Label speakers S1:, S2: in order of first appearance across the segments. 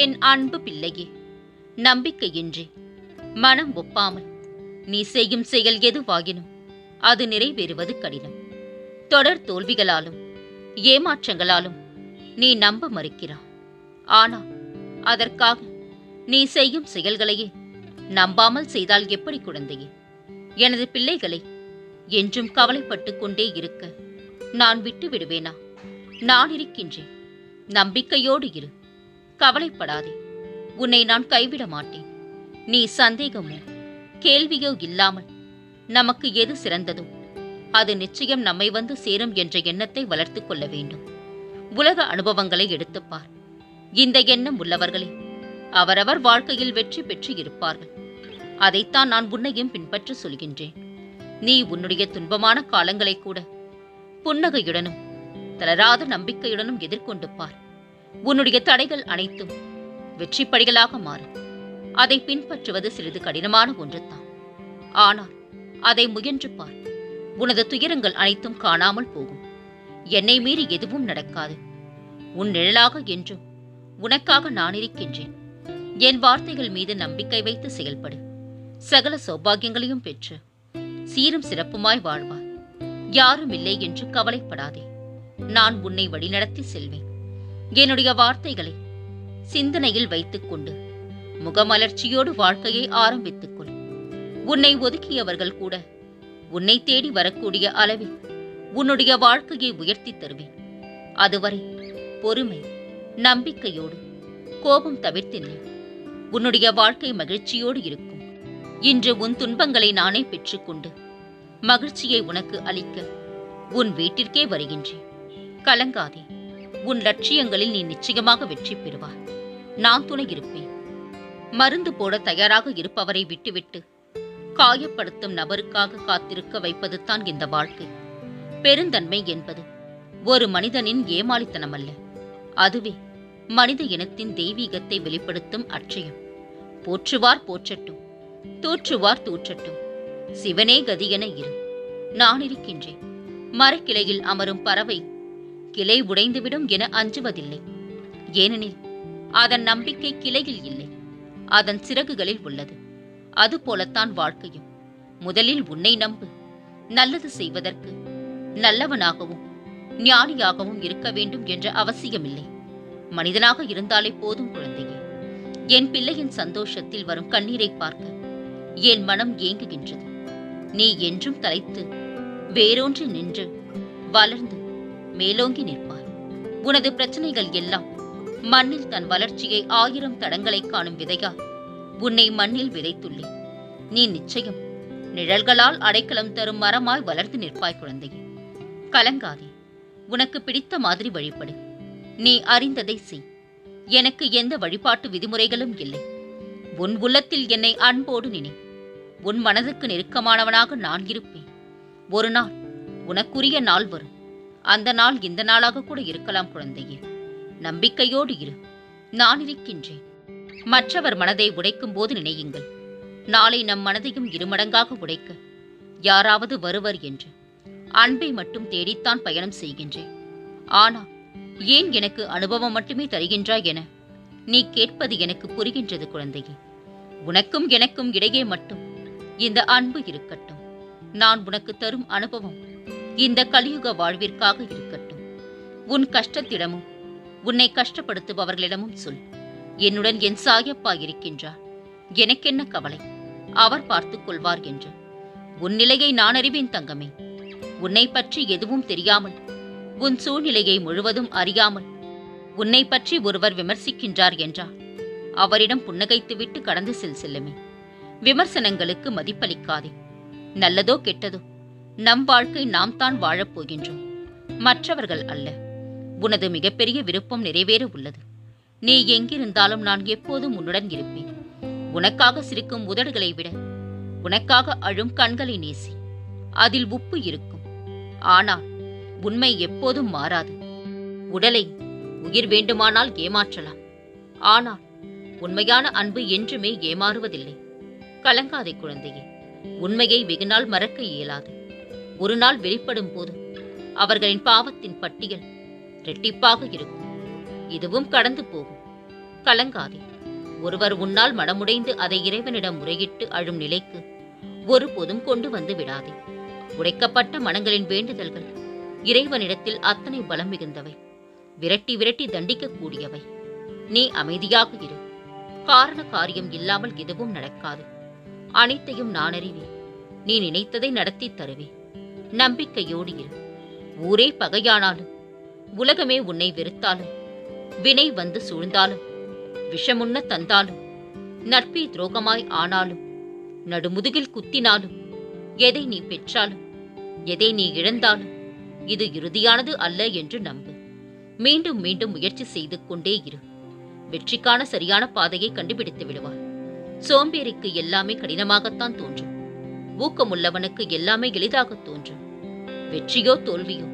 S1: என் அன்பு பிள்ளையே நம்பிக்கையின்றி மனம் ஒப்பாமல் நீ செய்யும் செயல் எதுவாகினும் அது நிறைவேறுவது கடினம். தொடர் தோல்விகளாலும் ஏமாற்றங்களாலும் நீ நம்ப மறுக்கிறாய். ஆனால் அதற்காக நீ செய்யும் செயல்களையே நம்பாமல் செய்தால் எப்படி குழந்தையே? எனது பிள்ளைகளை என்றும் கவலைப்பட்டு கொண்டே இருக்க நான் விட்டு விடுவேனா நான் இருக்கின்றேன். நம்பிக்கையோடு இரு. கவலைப்படாதே. உன்னை நான் கைவிட மாட்டேன். நீ சந்தேகமோ கேள்வியோ இல்லாமல் நமக்கு எது சிறந்ததோ அது நிச்சயம் நம்மை வந்து சேரும் என்ற எண்ணத்தை வளர்த்துக் கொள்ள வேண்டும். உலக அனுபவங்களை எடுத்துப் பார். இந்த எண்ணம் உள்ளவர்களே அவரவர் வாழ்க்கையில் வெற்றி பெற்று இருப்பார்கள். அதைத்தான் நான் உன்னையும் பின்பற்ற சொல்கின்றேன். நீ உன்னுடைய துன்பமான காலங்களை கூட புன்னகையுடனும் தளராத நம்பிக்கையுடனும் எதிர்கொண்டு பார். உன்னுடைய தடைகள் அனைத்தும் வெற்றி படிகளாக மாறும். அதை பின்பற்றுவது சிறிது கடினமான ஒன்றுதான். ஆனால் அதை முயன்று பார். உனது துயரங்கள் அனைத்தும் காணாமல் போகும். என்னை மீறி எதுவும் நடக்காது. உன் நிழலாக என்றும் உனக்காக நான் இருக்கின்றேன் என் வார்த்தைகள் மீது நம்பிக்கை வைத்து செயல்படு. சகல சௌபாகியங்களையும் பெற்று சீரும் சிறப்புமாய் வாழ்வாய். யாரும் இல்லை என்று கவலைப்படாதே. நான் உன்னை வழிநடத்தி செல்வேன். என்னுடைய வார்த்தைகளை சிந்தனையில் வைத்துக்கொண்டு முகமலர்ச்சியோடு வாழ்க்கையை ஆரம்பித்துக் கொள் உன்னை ஒதுக்கியவர்கள் கூட உன்னை தேடி வரக்கூடிய அளவில் உன்னுடைய வாழ்க்கையை உயர்த்தி தருவேன். அதுவரை பொறுமை நம்பிக்கையோடு கோபம் தவிர்த்தில்லை. உன்னுடைய வாழ்க்கை மகிழ்ச்சியோடு இருக்கும். இன்று உன் துன்பங்களை நானே பெற்றுக்கொண்டு மகிழ்ச்சியை உனக்கு அளிக்க உன் வீட்டிற்கே வருகின்றேன். கலங்காதே. உன் லட்சியங்களில் நீ நிச்சயமாக வெற்றி பெறுவாய். நான் துணை இருப்பேன். மருந்து போட தயாராக இருப்பவரை விட்டுவிட்டு காயப்படுத்தும் நபருக்காக காத்திருக்க வைப்பது தான் இந்த வாழ்க்கை. பெருந்தன்மை என்பது ஒரு மனிதனின் ஏமாளித்தனம் அல்ல அதுவே மனித இனத்தின் தெய்வீகத்தை வெளிப்படுத்தும் அச்சயம். போற்றுவார் போற்றட்டும் தூற்றுவார் தூற்றட்டும். சிவனே கதியென இரு. நான் இருக்கின்றேன் மரக்கிளையில் அமரும் பறவை கிளை உடைந்துவிடும் என அஞ்சுவதில்லை. ஏனெனில் அதன் நம்பிக்கை கிளையில் இல்லை. அதன் சிறகுகளில் உள்ளது. அதுபோலத்தான் வாழ்க்கையும். முதலில் உன்னை நம்பு. நல்லது செய்வதற்கு நல்லவனாகவும் ஞானியாகவும் இருக்க வேண்டும் என்ற அவசியமில்லை. மனிதனாக இருந்தாலே போதும் குழந்தையே. என் பிள்ளையின் சந்தோஷத்தில் வரும் கண்ணீரை பார்க்க என் மனம் ஏங்குகின்றது. நீ என்றும் தலைத்து வேரூன்றி நின்று வளர்ந்து மேலோங்கி நிற்பாய் உனது பிரச்சனைகள் எல்லாம் மண்ணில் தன் வளர்ச்சியை ஆயிரம் தடங்களை காணும் விதையா? உன்னை மண்ணில் விதைத்துள்ளேன். நீ நிச்சயம் நிழல்களால் அடைக்கலம் தரும் மரமாய் வளர்ந்து நிற்பாய் குழந்தையே. கலங்காதே. உனக்கு பிடித்த மாதிரி வழிபடு. நீ அறிந்ததை செய். எனக்கு எந்த வழிபாட்டு விதிமுறைகளும் இல்லை. உன் உள்ளத்தில் என்னை அன்போடு நினை. உன் மனதுக்கு நெருக்கமானவனாக நான் இருப்பேன். ஒரு நாள் உனக்குரிய நாள் வரும். அந்த நாள் இந்த நாளாக கூட இருக்கலாம் குழந்தையே. நம்பிக்கையோடு இரு. நான் இருக்கின்றேன். மற்றவர் மனதை உடைக்கும் போது நினையுங்கள். நாளை நம் மனதையும் இருமடங்காக உடைக்க. யாராவது வருவர் என்று. அன்பை மட்டும் தேடித்தான் பயணம் செய்கின்றேன். ஆனால் ஏன் எனக்கு அனுபவம் மட்டுமே தருகின்றாய் என? நீ கேட்பது எனக்கு புரிகின்றது குழந்தையே. உனக்கும் எனக்கும் இடையே மட்டும் இந்த அன்பு இருக்கட்டும். நான் உனக்கு தரும் அனுபவம் இந்த கலியுக வாழ்விற்காக இருக்கட்டும். உன் கஷ்டத்திடமும் உன்னை கஷ்டப்படுத்துபவர்களிடமும் சொல். என்னுடன் என் சாயப்பா இருக்கின்றார். எனக்கென்ன கவலை? அவர் பார்த்துக் கொள்வார் என்று. உன் நிலையை நான் அறிவேன் தங்கமே. உன்னை பற்றி எதுவும் தெரியாமல் உன் சூழ்நிலையை முழுவதும் அறியாமல் உன்னை பற்றி ஒருவர் விமர்சிக்கின்றார் என்றால் அவரிடம் புன்னகைத்துவிட்டு கடந்து செல் செல்லுமே. விமர்சனங்களுக்கு மதிப்பளிக்காதே. நல்லதோ கெட்டதோ நம் வாழ்க்கை நாம் தான் வாழப் போகின்றோம் மற்றவர்கள் அல்ல. உனது மிகப்பெரிய விருப்பம் நிறைவேற உள்ளது. நீ எங்கிருந்தாலும் நான் எப்போதும் உன்னுடன் இருப்பேன். உனக்காக சிரிக்கும் உதடுகளை விட உனக்காக அழும் கண்களை நேசி. அதில் உப்பு இருக்கும். ஆனால் உண்மை எப்போதும் மாறாது. உடலை உயிர் வேண்டுமானால் ஏமாற்றலாம். ஆனால் உண்மையான அன்பு என்றுமே ஏமாறுவதில்லை. கலங்காதே குழந்தையே. உண்மையை வெகுநாள் மறக்க இயலாது. ஒரு நாள் வெளிப்படும் போது அவர்களின் பாவத்தின் பட்டியல் இரட்டிப்பாக இருக்கும். இதுவும் கடந்து போகும். கலங்காதே. ஒருவர் உன்னால் மனமுடைந்து அதை இறைவனிடம் முறையிட்டு அழும் நிலைக்கு ஒருபோதும் கொண்டு வந்து விடாதே. உடைக்கப்பட்ட மனங்களின் வேண்டுதல்கள் இறைவனிடத்தில் அத்தனை பலம் மிகுந்தவை. விரட்டி விரட்டி தண்டிக்கக்கூடியவை. நீ அமைதியாக இரு. காரண காரியம் இல்லாமல் எதுவும் நடக்காது. அனைத்தையும் நான் அறிவேன். நீ நினைத்ததை நடத்தி தருவேன். நம்பிக்கையோடு இரு. ஊரே பகையானாலும் உலகமே உன்னை வெறுத்தாலும் வினை வந்து சூழ்ந்தாலும் விஷமுன்ன தந்தாலும் நட்பே துரோகமாய் ஆனாலும் நடுமுதுகில் குத்தினாலும் எதை நீ பெற்றாலும் எதை நீ இழந்தாலும் இது இறுதியானது அல்ல என்று நம்பு. மீண்டும் மீண்டும் முயற்சி செய்து கொண்டே இரு. வெற்றிக்கான சரியான பாதையை கண்டுபிடித்து விடுவார் சோம்பேறிக்கு எல்லாமே கடினமாகத்தான் தோன்றும். ஊக்கமுள்ளவனுக்கு எல்லாமே எளிதாக தோன்றும் வெற்றியோ தோல்வியோ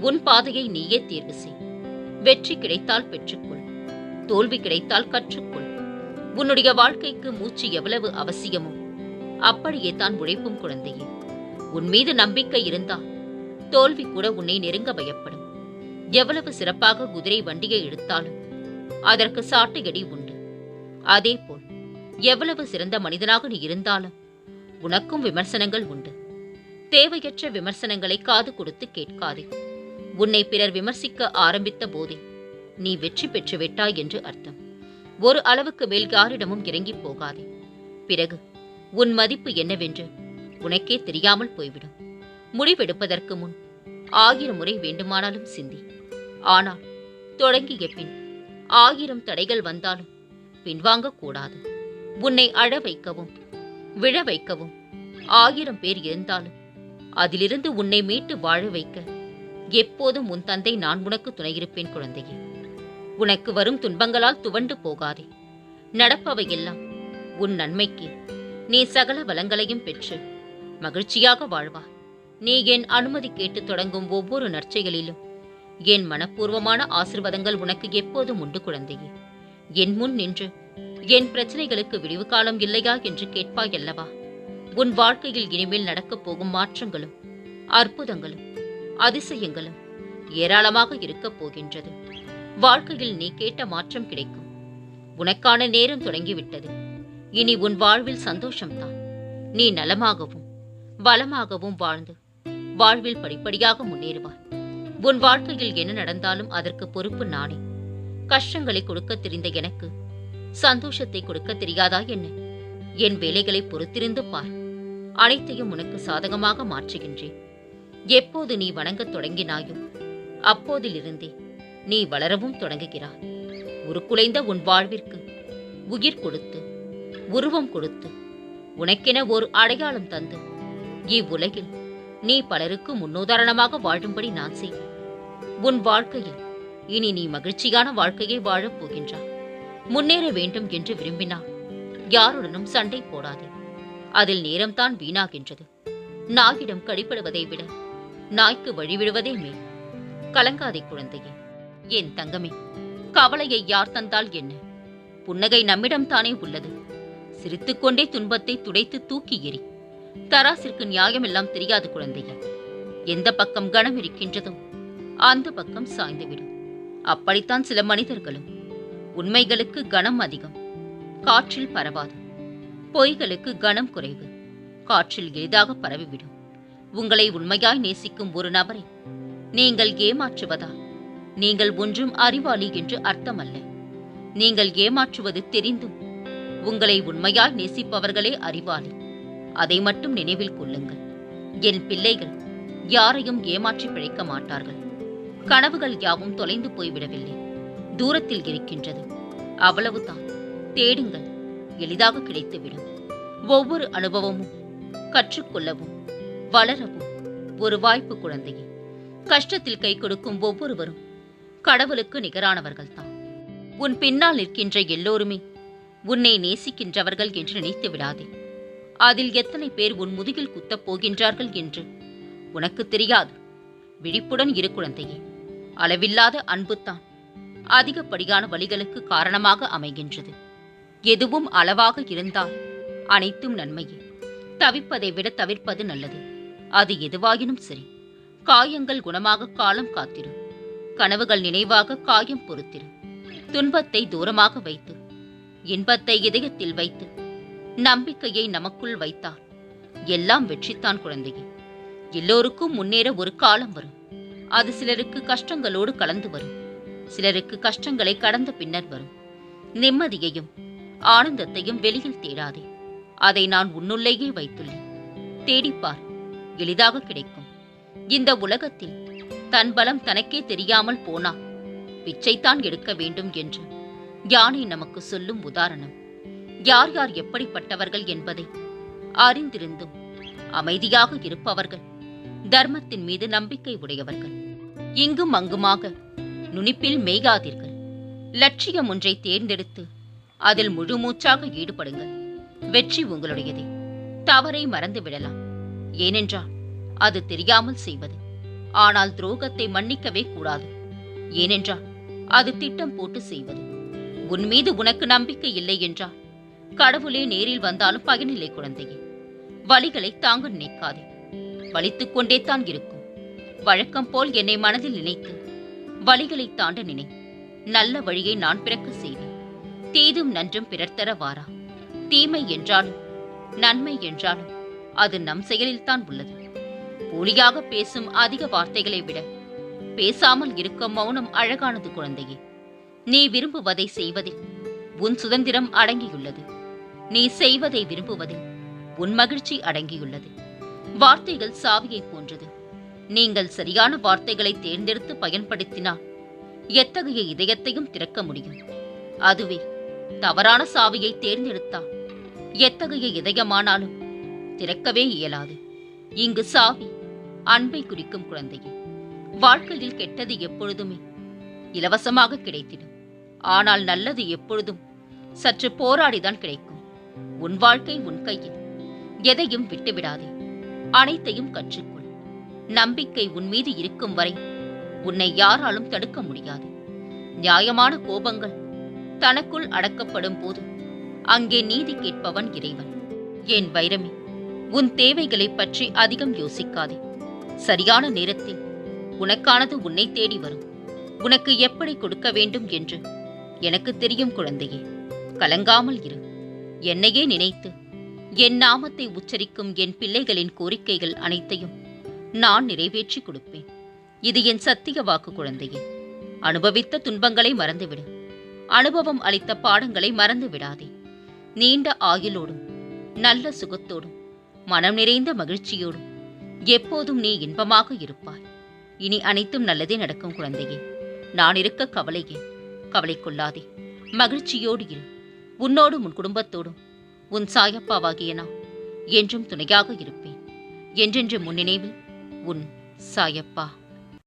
S1: உன் பாதையை நீயே தேர்வு செய். வெற்றி கிடைத்தால் பெற்றுக்கொள். தோல்வி கிடைத்தால் கற்றுக்கொள். உன்னுடைய வாழ்க்கைக்கு மூச்சு எவ்வளவு அவசியமோ அப்படியே தான் உழைப்பும் குழந்தையே. உன் மீது நம்பிக்கை இருந்தால் தோல்வி கூட உன்னை நெருங்க பயப்படும். எவ்வளவு சிறப்பாக குதிரை வண்டியை எடுத்தாலும் அதற்கு சாட்டு எடி உண்டு. அதேபோல் எவ்வளவு சிறந்த மனிதனாக நீ இருந்தாலும் உனக்கும் விமர்சனங்கள் உண்டு. தேவையற்ற விமர்சனங்களை காது கொடுத்து கேட்காதே. உன்னை பிறர் விமர்சிக்க ஆரம்பித்த போதே நீ வெற்றி பெற்று விட்டாய் என்று அர்த்தம். ஒரு அளவுக்கு மேல் யாரிடமும் இறங்கி போகாதே. பிறகு உன் மதிப்பு என்னவென்று உனக்கே தெரியாமல் போய்விடும். முடிவெடுப்பதற்கு முன் ஆயிரம் முறை வேண்டுமானாலும் சிந்தி. ஆனால் தொடங்கிய பின் ஆயிரம் தடைகள் வந்தாலும் பின்வாங்கக்கூடாது. உன்னை அழ வைக்கவும் விழ வைக்கவும். ஆயிரம் பேர் இருந்தாலும் அதிலிருந்து உன்னை மீட்டு வாழ வைக்க எப்போதும் உன் தந்தை நான் உனக்கு துணையிருப்பேன் குழந்தையே. உனக்கு வரும் துன்பங்களால் துவண்டு போகாதே. நடப்பவையெல்லாம் உன் நன்மைக்கு நீ சகல வளங்களையும் பெற்று மகிழ்ச்சியாக வாழ்வா. நீ என் அனுமதி கேட்டு தொடங்கும் ஒவ்வொரு நற்செயலிலும் என் மனப்பூர்வமான ஆசிர்வாதங்கள் உனக்கு எப்போதும் உண்டு குழந்தையே. என் முன் நின்று என் பிரச்சனைகளுக்கு விடிவு காலம் இல்லையா என்று கேட்பாய் அல்லவா? உன் வாழ்க்கையில் இனிமேல் நடக்கப் போகும் மாற்றங்களும் அற்புதங்களும் அதிசயங்களும் ஏராளமாக இருக்கப் போகின்றது. வாழ்க்கையில் நீ கேட்ட மாற்றம் கிடைக்கும். உனக்கான நேரம் தொடங்கிவிட்டது. இனி உன் வாழ்வில் சந்தோஷம்தான். நீ நலமாகவும் வளமாகவும் வாழ்ந்து வாழ்வில் படிப்படியாக முன்னேறுவாய். உன் வாழ்க்கையில் என்ன நடந்தாலும் அதற்கு பொறுப்பு நானே. கஷ்டங்களை கொடுக்க தெரிந்த எனக்கு சந்தோஷத்தை கொடுக்க தெரியாதா என்ன? என் வேலைகளை பொறுத்திருந்து பார். அனைத்தையும் உனக்கு சாதகமாக மாற்றுகின்றேன். எப்போது நீ வணங்கத் தொடங்கினாயோ அப்போதிலிருந்தே நீ வளரவும் தொடங்குகிறாய். உருக்குலைந்த உன் வாழ்விற்கு உயிர் கொடுத்து உருவம் கொடுத்து உனக்கென ஒரு அடையாளம் தந்து இவ்வுலகில் நீ பலருக்கு முன்னுதாரணமாக வாழும்படி நான் செய்வேன். உன் வாழ்க்கையில் இனி நீ மகிழ்ச்சியான வாழ்க்கையை வாழப் போகின்றாய். முன்னேற வேண்டும் என்று விரும்பினால் யாருடனும் சண்டை போடாதே. அதில் நேரம்தான் வீணாகின்றது. நாயிடம் கடிபடுவதை விட நாய்க்கு வழிவிடுவதே மேல். கலங்காதே குழந்தையே. என் தங்கமே கவலையை யார் தந்தால் என்ன? புன்னகை நம்மிடம் தானே உள்ளது. சிரித்துக்கொண்டே துன்பத்தை துடைத்து தூக்கி எறி. தராசிற்கு நியாயமெல்லாம் தெரியாது குழந்தையே. எந்த பக்கம் கனம் இருக்கின்றதோ அந்த பக்கம் சாய்ந்துவிடும். அப்படித்தான் சில மனிதர்களும் உண்மைகளுக்கு கனம் அதிகம். காற்றில் பரவாது. பொய்களுக்கு கனம் குறைவு. காற்றில் எளிதாக பரவிவிடும். உங்களை உண்மையாய் நேசிக்கும் ஒரு நபரை நீங்கள் ஏமாற்றுவதா? நீங்கள் ஒன்றும் அறிவாளி என்று அர்த்தமல்ல. நீங்கள் ஏமாற்றுவது தெரிந்தும் உங்களை உண்மையாய் நேசிப்பவர்களே அறிவாளி. அதை மட்டும் நினைவில் கொள்ளுங்கள். என் பிள்ளைகள் யாரையும் ஏமாற்றி பிழைக்க மாட்டார்கள். கனவுகள் யாவும் தொலைந்து போய்விடவில்லை. தூரத்தில் இருக்கின்றது. அவ்வளவுதான். தேடுங்கள். எளிதாக கிடைத்துவிடும். ஒவ்வொரு அனுபவமும் கற்றுக்கொள்ளவும் வளரவும் ஒரு வாய்ப்பு குழந்தையே. கஷ்டத்தில் கை கொடுக்கும் ஒவ்வொருவரும் கடவுளுக்கு நிகரானவர்கள்தான். உன் பின்னால் நிற்கின்ற எல்லோருமே உன்னை நேசிக்கின்றவர்கள் என்று நினைத்து விடாதே. அதில் எத்தனை பேர் உன் முதுகில் குத்தப் போகின்றார்கள் என்று உனக்கு தெரியாது. விழிப்புடன் இரு குழந்தையே. அளவில்லாத அன்புத்தான். அதிகப்படியான வழிகளுக்கு காரணமாக அமைகின்றது. எதுவும் அளவாக இருந்தால் அனைத்தும் நன்மையே. தவிப்பதை விட தவிர்ப்பது நல்லது. அது எதுவாயினும் சரி. காயங்கள் குணமாக காலம் காத்திரும். கனவுகள் நினைவாக காயம் பொறுத்திரும் துன்பத்தை தூரமாக வைத்து இன்பத்தை இதயத்தில் வைத்து நம்பிக்கையை நமக்குள் வைத்தால் எல்லாம் வெற்றித்தான் குழந்தையே. எல்லோருக்கும் முன்னேற ஒரு காலம் வரும். அது சிலருக்கு கஷ்டங்களோடு கலந்து வரும். சிலருக்கு கஷ்டங்களை கடந்த பின்னர் வரும். நிம்மதியையும் ஆனந்தத்தையும் வெளியில் தேடாதே. அதை நான் உன்னுள்ளேயே வைத்துள்ளேன். தேடிப்பார் எளிதாக கிடைக்கும். இந்த உலகத்தில் தன் பலம் தனக்கே தெரியாமல் போனா பிச்சைத்தான் எடுக்க வேண்டும் என்று யானை நமக்கு சொல்லும் உதாரணம். யார் யார் எப்படிப்பட்டவர்கள் என்பதை அறிந்திருந்தும் அமைதியாக இருப்பவர்கள் தர்மத்தின் மீது நம்பிக்கை உடையவர்கள். இங்கும் அங்குமாக நுனிப்பில் மேய்காதீர்கள். லட்சியம் ஒன்றை தேர்ந்தெடுத்து அதில் முழு மூச்சாக ஈடுபடுங்கள். வெற்றி உங்களுடையதே. தவறை மறந்து விடலாம். ஏனென்றால் அது தெரியாமல் செய்வது. ஆனால் துரோகத்தை மன்னிக்கவே கூடாது. ஏனென்றால் அது திட்டம் போட்டு செய்வது. உன் மீது உனக்கு நம்பிக்கை இல்லை என்றால் கடவுளே நேரில் வந்தாலும் பயனில்லை குழந்தையே. வழிகளை தாங்க நினைக்காதே. வலித்துக் கொண்டே தான் இருக்கும். வழக்கம் போல் என்னை மனதில் நினைத்து வழிகளை தாண்ட நினை. நல்ல வழியை நான் பிறக்க செய்வேன். தீதும் நன்றும் பிறர் தர வாரா. தீமை என்றாலும் நன்மை என்றாலும் அது நம் செயலில்தான் உள்ளது. போலியாக பேசும் அதிக வார்த்தைகளை விட பேசாமல் இருக்க மௌனம் அழகானது குழந்தையே. நீ விரும்புவதை செய்வதில் உன் சுதந்திரம் அடங்கியுள்ளது. நீ செய்வதை விரும்புவதில் உன் மகிழ்ச்சி அடங்கியுள்ளது. வார்த்தைகள் சாவியை போன்றது. நீங்கள் சரியான வார்த்தைகளை தேர்ந்தெடுத்து பயன்படுத்தினால் எத்தகைய இதயத்தையும் திறக்க முடியும்? அதுவே தவறான சாவியை தேர்ந்தெடுத்தால் எத்தகைய இதயமானாலும் திறக்கவே இயலாது. இங்கு சாவி அன்பை குறிக்கும் குழந்தையே வாழ்க்கையில் கெட்டது எப்பொழுதுமே இலவசமாக கிடைத்திடும். ஆனால் நல்லது எப்பொழுதும் சற்று போராடிதான் கிடைக்கும். உன் வாழ்க்கை உன் கையில் எதையும் விட்டுவிடாதே அனைத்தையும் கற்றுக்கொள். நம்பிக்கை உன் மீது இருக்கும் வரை உன்னை யாராலும் தடுக்க முடியாது. நியாயமான கோபங்கள் தனக்குள் அடக்கப்படும் போது அங்கே நீதி கேட்பவன் இறைவன். என் வைரமே உன் தேவைகளை பற்றி அதிகம் யோசிக்காதே. சரியான நேரத்தில் உனக்கானது உன்னை தேடி வரும். உனக்கு எப்படி கொடுக்க வேண்டும் என்று எனக்கு தெரியும் குழந்தையே. கலங்காமல் இரு. என்னையே நினைத்து என் நாமத்தை உச்சரிக்கும் என் பிள்ளைகளின் கோரிக்கைகள் அனைத்தையும் நான் நிறைவேற்றி கொடுப்பேன். இது என் சத்திய வாக்கு குழந்தையே. அனுபவித்த துன்பங்களை மறந்துவிடு. அனுபவம் அளித்த பாடங்களை மறந்து விடாதே நீண்ட ஆயுளோடும் நல்ல சுகத்தோடும் மனம் நிறைந்த மகிழ்ச்சியோடும் எப்போதும் நீ இன்பமாக இருப்பாய். இனி அனைத்தும் நல்லதே நடக்கும் குழந்தையே. நான் இருக்க கவலையே. கவலை கொள்ளாதே. மகிழ்ச்சியோடு இரு. உன்னோடும் உன் குடும்பத்தோடும் உன் சாயப்பாவாகிய நான் என்றும் துணையாக இருப்பேன். என்றென்று முன்னினைவில் உன் சாயப்பா.